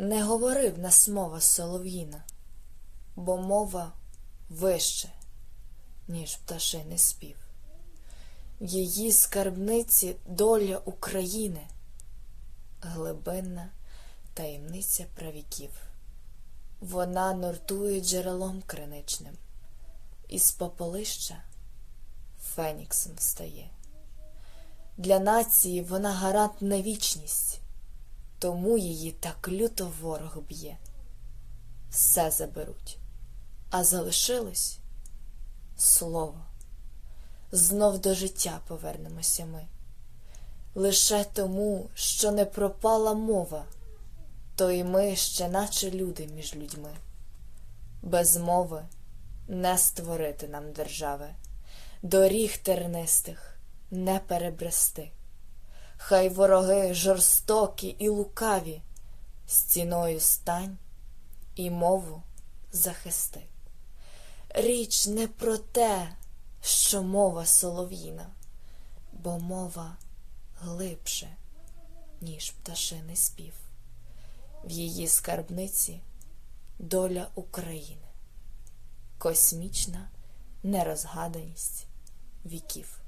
Не говорив нас мова солов'їна, бо мова вище, ніж пташиний спів. Її скарбниці доля України, глибинна таємниця правіків. Вона нортує джерелом криничним, із попелища феніксом встає. Для нації вона гарант на вічність, тому її так люто ворог б'є. Все заберуть, а залишилось слово. Знов до життя повернемося ми. Лише тому, що не пропала мова, то й ми ще наче люди між людьми. Без мови не створити нам держави, доріг тернистих не перебрести. Хай вороги жорстокі і лукаві, стіною стань і мову захисти. Річ не про те, що мова солов'їна, бо мова глибше, ніж пташиний спів. В її скарбниці доля України, космічна нерозгаданість віків.